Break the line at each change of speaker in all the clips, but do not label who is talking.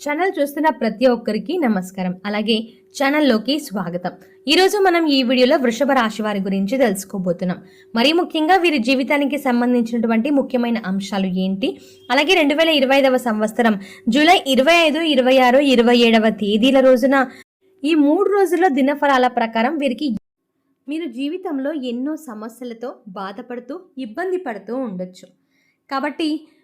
Channel చూస్తున్న ప్రతి ఒక్కరికి నమస్కారం. అలాగే ఛానల్లోకి స్వాగతం. ఈరోజు మనం ఈ వీడియోలో వృషభ రాశి వారి గురించి తెలుసుకోబోతున్నాం. మరీ ముఖ్యంగా వీరి జీవితానికి సంబంధించినటువంటి ముఖ్యమైన అంశాలు ఏంటి? అలాగే రెండు వేల ఇరవై ఐదవ సంవత్సరం జూలై ఇరవై ఐదు ఇరవై ఆరు ఇరవై ఏడవ తేదీల రోజున ఈ మూడు రోజుల దినఫలాల ప్రకారం వీరికి మీరు జీవితంలో ఎన్నో సమస్యలతో బాధపడుతూ ఇబ్బంది పడుతూ ఉండొచ్చు. కాబట్టి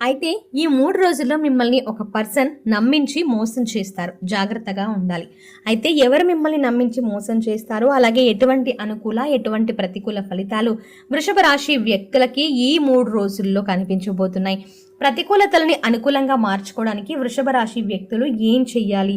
అయితే ఈ మూడు రోజుల్లో మిమ్మల్ని ఒక పర్సన్ నమ్మించి మోసం చేస్తారు. జాగ్రత్తగా ఉండాలి. అయితే ఎవరు మిమ్మల్ని నమ్మించి మోసం చేస్తారో అలాగే ఎటువంటి అనుకూల ఎటువంటి ప్రతికూల ఫలితాలు వృషభ రాశి వ్యక్తులకి ఈ మూడు రోజుల్లో కనిపించబోతున్నాయి. ప్రతికూలతలని అనుకూలంగా మార్చుకోవడానికి వృషభ రాశి వ్యక్తులు ఏం చెయ్యాలి?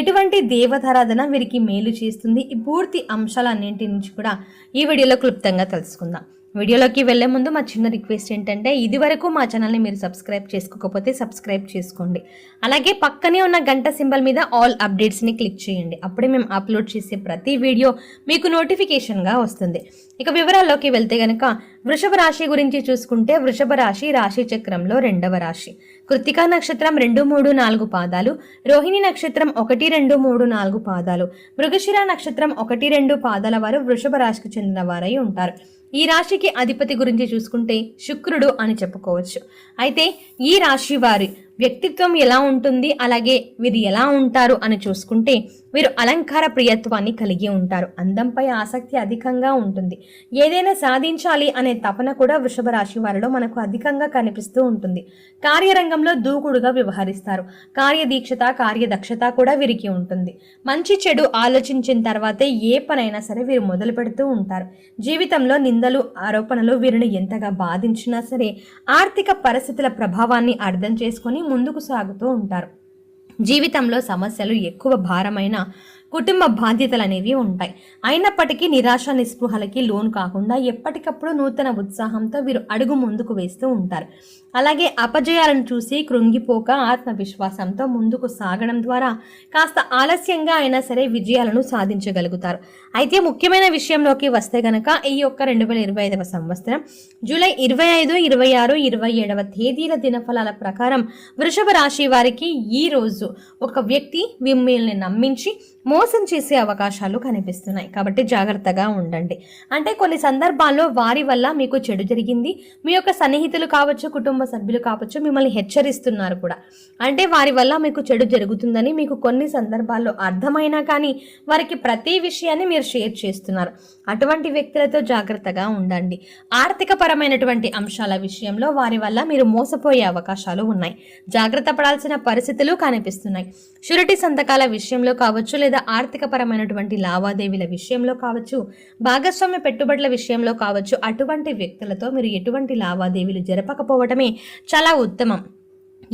ఎటువంటి దేవతారాధన వీరికి మేలు చేస్తుంది? ఈ పూర్తి అంశాలన్నింటి నుంచి కూడా ఈ వీడియోలో క్లుప్తంగా తెలుసుకుందాం. వీడియోలోకి వెళ్ళే ముందు మా చిన్న రిక్వెస్ట్ ఏంటంటే ఇది వరకు మా ఛానల్ని మీరు సబ్స్క్రైబ్ చేసుకోకపోతే సబ్స్క్రైబ్ చేసుకోండి. అలాగే పక్కనే ఉన్న గంట సింబల్ మీద ఆల్ అప్డేట్స్ని క్లిక్ చేయండి. అప్పుడే మేము అప్లోడ్ చేసే ప్రతి వీడియో మీకు నోటిఫికేషన్గా వస్తుంది. ఇక వివరాల్లోకి వెళ్తే గనక వృషభ రాశి గురించి చూసుకుంటే వృషభ రాశి రాశి చక్రంలో రెండవ రాశి. కృతికా నక్షత్రం రెండు మూడు నాలుగు పాదాలు. రోహిణి నక్షత్రం ఒకటి రెండు మూడు నాలుగు పాదాలు. మృగశిర నక్షత్రం ఒకటి రెండు పాదాల వారు వృషభ రాశికి చెందిన వారై ఉంటారు. ఈ రాశికి అధిపతి గురించి చూసుకుంటే శుక్రుడు అని చెప్పుకోవచ్చు. అయితే ఈ రాశి వారి వ్యక్తిత్వం ఎలా ఉంటుంది అలాగే వీరు ఎలా ఉంటారు అని చూసుకుంటే వీరు అలంకార ప్రియత్వాన్ని కలిగి ఉంటారు. అందంపై ఆసక్తి అధికంగా ఉంటుంది. ఏదైనా సాధించాలి అనే తపన కూడా వృషభ రాశి వారిలో మనకు అధికంగా కనిపిస్తూ ఉంటుంది. కార్యరంగంలో దూకుడుగా వ్యవహరిస్తారు. కార్యదీక్షత కార్యదక్షత కూడా వీరికి ఉంటుంది. మంచి చెడు ఆలోచించిన తర్వాతే ఏ పనైనా సరే వీరు మొదలు పెడుతూ ఉంటారు. జీవితంలో నిందలు ఆరోపణలు వీరిని ఎంతగా బాధించినా సరే ఆర్థిక పరిస్థితుల ప్రభావాన్ని అర్థం చేసుకొని ముందుకు సాగుతూ ఉంటారు. జీవితంలో సమస్యలు ఎక్కువ భారమైన కుటుంబ బాధ్యతలు అనేవి ఉంటాయి. అయినప్పటికీ నిరాశ నిస్పృహలకి లోన్ కాకుండా ఎప్పటికప్పుడు నూతన ఉత్సాహంతో వీరు అడుగు ముందుకు వేస్తూ ఉంటారు. అలాగే అపజయాలను చూసి కృంగిపోక ఆత్మవిశ్వాసంతో ముందుకు సాగడం ద్వారా కాస్త ఆలస్యంగా అయినా సరే విజయాలను సాధించగలుగుతారు. అయితే ముఖ్యమైన విషయంలోకి వస్తే గనక ఈ యొక్క రెండు వేల ఇరవై ఐదవ సంవత్సరం జూలై ఇరవై ఐదు ఇరవై ఆరు ఇరవై ఏడవ తేదీల దినఫలాల ప్రకారం వృషభ రాశి వారికి ఈ రోజు ఒక వ్యక్తి మిమ్మల్ని నమ్మించి మోసం చేసే అవకాశాలు కనిపిస్తున్నాయి. కాబట్టి జాగ్రత్తగా ఉండండి. అంటే కొన్ని సందర్భాల్లో వారి వల్ల మీకు చెడు జరిగింది. మీ యొక్క సన్నిహితులు కావచ్చు కుటుంబ సభ్యులు కావచ్చు మిమ్మల్ని హెచ్చరిస్తున్నారు కూడా. అంటే వారి వల్ల మీకు చెడు జరుగుతుందని మీకు కొన్ని సందర్భాల్లో అర్థమైనా కానీ వారికి ప్రతి విషయాన్ని మీరు షేర్ చేస్తున్నారు. అటువంటి వ్యక్తులతో జాగ్రత్తగా ఉండండి. ఆర్థిక పరమైనటువంటి అంశాల విషయంలో వారి వల్ల మీరు మోసపోయే అవకాశాలు ఉన్నాయి. జాగ్రత్త పడాల్సిన పరిస్థితులు కనిపిస్తున్నాయి. షూరిటీ సంతకాల విషయంలో కావచ్చు లేదా ఆర్థిక పరమైనటువంటి లావాదేవీల విషయంలో కావచ్చు భాగస్వామ్య పెట్టుబడుల విషయంలో కావచ్చు అటువంటి వ్యక్తులతో మీరు ఎటువంటి లావాదేవీలు జరపకపోవటమే చాలా ఉత్తమం.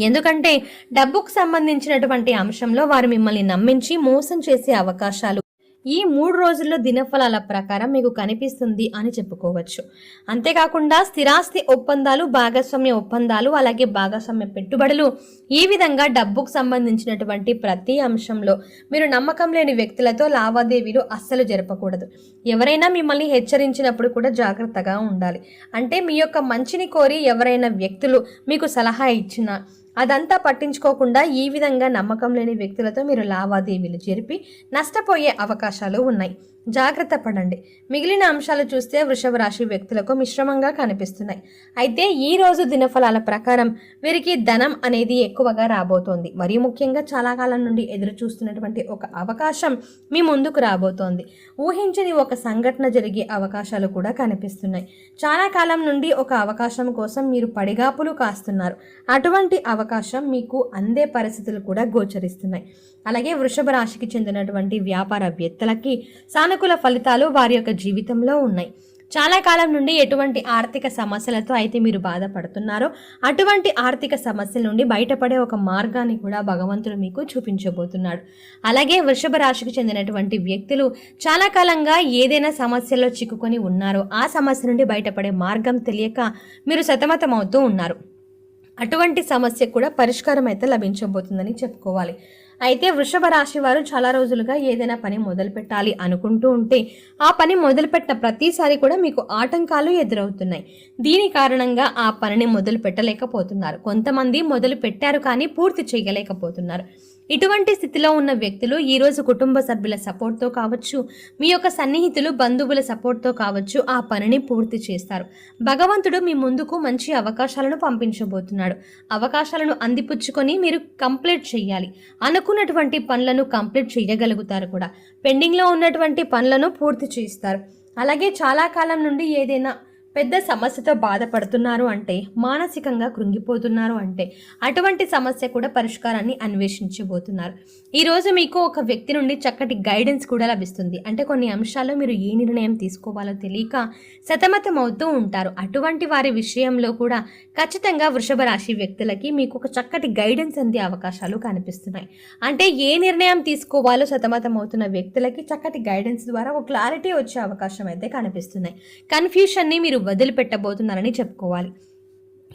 ఎందుకంటే డబ్బుకు సంబంధించినటువంటి అంశంలో వారు మిమ్మల్ని నమ్మించి మోసం చేసే అవకాశాలు ఈ మూడు రోజుల్లో దినఫలాల ప్రకారం మీకు కనిపిస్తుంది అని చెప్పుకోవచ్చు. అంతేకాకుండా స్థిరాస్తి ఒప్పందాలు భాగస్వామ్య ఒప్పందాలు అలాగే భాగస్వామ్య పెట్టుబడులు ఈ విధంగా డబ్బుకు సంబంధించినటువంటి ప్రతి అంశంలో మీరు నమ్మకం లేని వ్యక్తులతో లావాదేవీలు అస్సలు జరపకూడదు. ఎవరైనా మిమ్మల్ని హెచ్చరించినప్పుడు కూడా జాగ్రత్తగా ఉండాలి. అంటే మీ యొక్క మంచిని కోరి ఎవరైనా వ్యక్తులు మీకు సలహా ఇచ్చినా అదంతా పట్టించుకోకుండా ఈ విధంగా నమ్మకం లేని వ్యక్తులతో మీరు లావాదేవీలు జరిపి నష్టపోయే అవకాశాలు ఉన్నాయి. జాగ్రత్త పడండి. మిగిలిన అంశాలు చూస్తే వృషభ రాశి వ్యక్తులకు మిశ్రమంగా కనిపిస్తున్నాయి. అయితే ఈ రోజు దినఫలాల ప్రకారం వీరికి ధనం అనేది ఎక్కువగా రాబోతోంది. మరియు ముఖ్యంగా చాలా కాలం నుండి ఎదురు చూస్తున్నటువంటి ఒక అవకాశం మీ ముందుకు రాబోతోంది. ఊహించని ఒక సంఘటన జరిగే అవకాశాలు కూడా కనిపిస్తున్నాయి. చాలా కాలం నుండి ఒక అవకాశం కోసం మీరు పడిగాపులు కాస్తున్నారు. అటువంటి అవకాశం మీకు అందే పరిస్థితులు కూడా గోచరిస్తున్నాయి. అలాగే వృషభ రాశికి చెందినటువంటి వ్యాపారవేత్తలకి సానుకూల ఫలితాలు వారి యొక్క జీవితంలో ఉన్నాయి. చాలా కాలం నుండి ఎటువంటి ఆర్థిక సమస్యలతో అయితే మీరు బాధపడుతున్నారో అటువంటి ఆర్థిక సమస్యల నుండి బయటపడే ఒక మార్గాన్ని కూడా భగవంతుడు మీకు చూపించబోతున్నాడు. అలాగే వృషభ రాశికి చెందినటువంటి వ్యక్తులు చాలా కాలంగా ఏదైనా సమస్యలో చిక్కుకొని ఉన్నారో ఆ సమస్య నుండి బయటపడే మార్గం తెలియక మీరు సతమతమవుతూ ఉన్నారు. అటువంటి సమస్య కూడా పరిష్కారం అయితే లభించబోతుందని చెప్పుకోవాలి. అయితే వృషభ రాశి వారు చాలా రోజులుగా ఏదైనా పని మొదలు పెట్టాలి అనుకుంటూ ఉంటే ఆ పని మొదలుపెట్టిన ప్రతిసారి కూడా మీకు ఆటంకాలు ఎదురవుతున్నాయి. దీని కారణంగా ఆ పనిని మొదలు పెట్టలేకపోతున్నారు కొంతమంది మొదలు పెట్టారు కానీ పూర్తి చేయలేకపోతున్నారు. ఇటువంటి స్థితిలో ఉన్న వ్యక్తులు ఈరోజు కుటుంబ సభ్యుల సపోర్ట్తో కావచ్చు మీ యొక్క సన్నిహితులు బంధువుల సపోర్ట్తో కావచ్చు ఆ పనిని పూర్తి చేస్తారు. భగవంతుడు మీ ముందుకు మంచి అవకాశాలను పంపించబోతున్నాడు. అవకాశాలను అందిపుచ్చుకొని మీరు కంప్లీట్ చేయాలి అనుకున్నటువంటి పనులను కంప్లీట్ చేయగలుగుతారు కూడా. పెండింగ్లో ఉన్నటువంటి పనులను పూర్తి చేస్తారు అలాగే చాలా కాలం నుండి ఏదైనా పెద్ద సమస్యతో బాధపడుతున్నారు అంటే మానసికంగా కృంగిపోతున్నారు అంటే అటువంటి సమస్య కూడా పరిష్కారాన్ని అన్వేషించబోతున్నారు. ఈరోజు మీకు ఒక వ్యక్తి నుండి చక్కటి గైడెన్స్ కూడా లభిస్తుంది. అంటే కొన్ని అంశాల్లో మీరు ఏ నిర్ణయం తీసుకోవాలో తెలియక సతమతం అవుతూ ఉంటారు. అటువంటి వారి విషయంలో కూడా ఖచ్చితంగా వృషభ రాశి వ్యక్తులకి మీకు ఒక చక్కటి గైడెన్స్ అందే అవకాశాలు కనిపిస్తున్నాయి. అంటే ఏ నిర్ణయం తీసుకోవాలో సతమతం అవుతున్న వ్యక్తులకి చక్కటి గైడెన్స్ ద్వారా ఒక క్లారిటీ వచ్చే అవకాశం అయితే కనిపిస్తున్నాయి. కన్ఫ్యూషన్ని మీరు వదిలిపెట్టబోతున్నారని చెప్పుకోవాలి.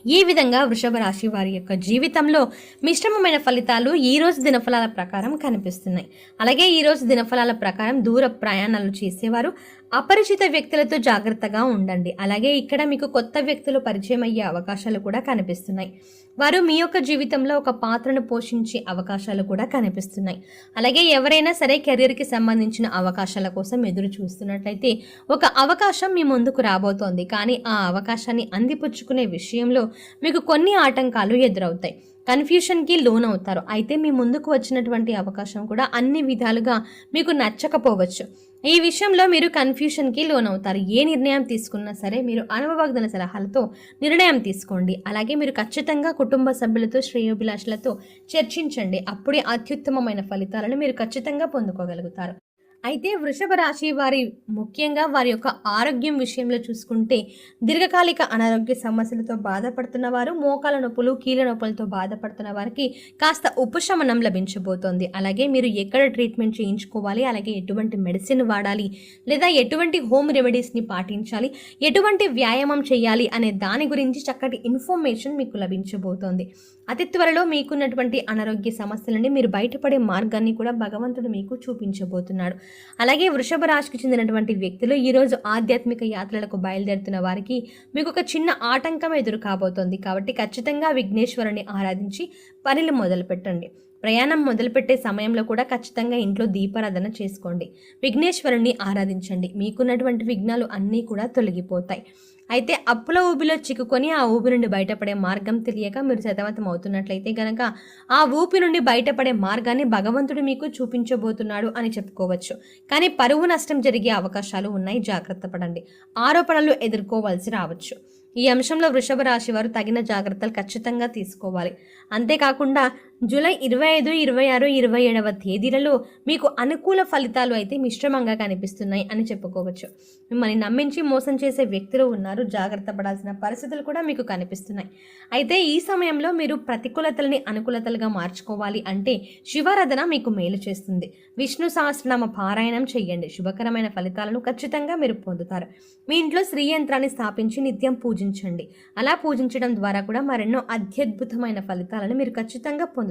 ఈ విధంగా వృషభ రాశి వారి యొక్క జీవితంలో మిశ్రమమైన ఫలితాలు ఈ రోజు దినఫలాల ప్రకారం కనిపిస్తున్నాయి. అలాగే ఈ రోజు దినఫలాల ప్రకారం దూర ప్రయాణాలు చేసేవారు. అపరిచిత వ్యక్తులతో జాగ్రత్తగా ఉండండి. అలాగే ఇక్కడ మీకు కొత్త వ్యక్తులు పరిచయం అయ్యే అవకాశాలు కూడా కనిపిస్తున్నాయి. వారు మీ యొక్క జీవితంలో ఒక పాత్రను పోషించే అవకాశాలు కూడా కనిపిస్తున్నాయి. అలాగే ఎవరైనా సరే కెరీర్కి సంబంధించిన అవకాశాల కోసం ఎదురు చూస్తున్నట్లయితే ఒక అవకాశం మీ ముందుకు రాబోతోంది. కానీ ఆ అవకాశాన్ని అందిపుచ్చుకునే విషయంలో మీకు కొన్ని ఆటంకాలు ఎదురవుతాయి. కన్ఫ్యూషన్కి లోన్ అవుతారు అయితే మీ ముందుకు వచ్చినటువంటి అవకాశం కూడా అన్ని విధాలుగా మీకు నచ్చకపోవచ్చు. ఈ విషయంలో మీరు కన్ఫ్యూషన్కి లోనవుతారు. ఏ నిర్ణయం తీసుకున్నా సరే మీరు అనుభవజ్ఞుల సలహాలతో నిర్ణయం తీసుకోండి. అలాగే మీరు ఖచ్చితంగా కుటుంబ సభ్యులతో శ్రేయోభిలాషులతో చర్చించండి. అప్పుడే అత్యుత్తమమైన ఫలితాలను మీరు ఖచ్చితంగా పొందుకోగలుగుతారు. అయితే వృషభ రాశి వారి ముఖ్యంగా వారి యొక్క ఆరోగ్యం విషయంలో చూసుకుంటే దీర్ఘకాలిక అనారోగ్య సమస్యలతో బాధపడుతున్న వారు మోకాల నొప్పులు కీళ్ళ నొప్పులతో బాధపడుతున్న వారికి కాస్త ఉపశమనం లభించబోతోంది. అలాగే మీరు ఎక్కడ ట్రీట్మెంట్ చేయించుకోవాలి అలాగే ఎటువంటి మెడిసిన్ వాడాలి లేదా ఎటువంటి హోమ్ రెమెడీస్ని పాటించాలి ఎటువంటి వ్యాయామం చేయాలి అనే దాని గురించి చక్కటి ఇన్ఫర్మేషన్ మీకు లభించబోతోంది. అతి త్వరలో మీకున్నటువంటి అనారోగ్య సమస్యల నుండి మీరు బయటపడే మార్గాన్ని కూడా భగవంతుడు మీకు చూపించబోతున్నాడు. అలాగే వృషభ రాశికి చెందినటువంటి వ్యక్తులు ఈరోజు ఆధ్యాత్మిక యాత్రలకు బయలుదేరుతున్న వారికి మీకు ఒక చిన్న ఆటంకం ఎదురు కాబోతోంది. కాబట్టి ఖచ్చితంగా విఘ్నేశ్వరుని ఆరాధించి పనులు మొదలు పెట్టండి. ప్రయాణం మొదలుపెట్టే సమయంలో కూడా ఖచ్చితంగా ఇంట్లో దీపారాధన చేసుకోండి. విఘ్నేశ్వరుని ఆరాధించండి. మీకున్నటువంటి విఘ్నాలు అన్నీ కూడా తొలగిపోతాయి. అయితే అప్పుల ఊబిలో చిక్కుకొని ఆ ఊబి నుండి బయటపడే మార్గం తెలియక మీరు సతమతం అవుతున్నట్లయితే గనక ఆ ఊపి నుండి బయటపడే మార్గాన్ని భగవంతుడు మీకు చూపించబోతున్నాడు అని చెప్పుకోవచ్చు. కానీ పరువు నష్టం జరిగే అవకాశాలు ఉన్నాయి. జాగ్రత్త పడండి. ఆరోపణలు ఎదుర్కోవాల్సి రావచ్చు. ఈ అంశంలో వృషభ రాశి వారు తగిన జాగ్రత్తలు ఖచ్చితంగా తీసుకోవాలి. అంతేకాకుండా జూలై ఇరవై ఐదు ఇరవై ఆరు ఇరవై ఏడవ తేదీలలో మీకు అనుకూల ఫలితాలు అయితే మిశ్రమంగా కనిపిస్తున్నాయి అని చెప్పుకోవచ్చు. మిమ్మల్ని నమ్మించి మోసం చేసే వ్యక్తులు ఉన్నారు జాగ్రత్త పడాల్సిన పరిస్థితులు కూడా మీకు కనిపిస్తున్నాయి. అయితే ఈ సమయంలో మీరు ప్రతికూలతల్ని అనుకూలతలుగా మార్చుకోవాలి అంటే శివారాధన మీకు మేలు చేస్తుంది. విష్ణు సహస్రనామ పారాయణం చేయండి. శుభకరమైన ఫలితాలను ఖచ్చితంగా మీరు పొందుతారు. మీ ఇంట్లో శ్రీ యంత్రాన్ని స్థాపించి నిత్యం పూజించండి. అలా పూజించడం ద్వారా కూడా మరెన్నో అత్యద్భుతమైన ఫలితాలను మీరు ఖచ్చితంగా పొందుతారు.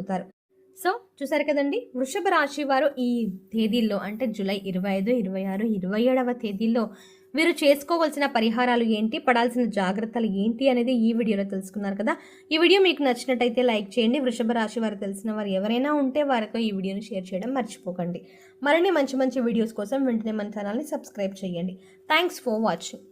సో చూసారు కదండి వృషభ రాశి వారు ఈ తేదీల్లో అంటే జూలై ఇరవై ఐదు ఇరవై ఆరు ఇరవై ఏడవ తేదీల్లో వీరు చేసుకోవాల్సిన పరిహారాలు ఏంటి పడాల్సిన జాగ్రత్తలు ఏంటి అనేది ఈ వీడియోలో తెలుసుకున్నారు కదా. ఈ వీడియో మీకు నచ్చినట్టయితే లైక్ చేయండి. వృషభ రాశి వారు తెలిసిన వారు ఎవరైనా ఉంటే వారితో ఈ వీడియోని షేర్ చేయడం మర్చిపోకండి. మరిన్ని మంచి మంచి వీడియోస్ కోసం వెంటనే మన ఛానల్ని సబ్స్క్రైబ్ చేయండి. Thanks for watching.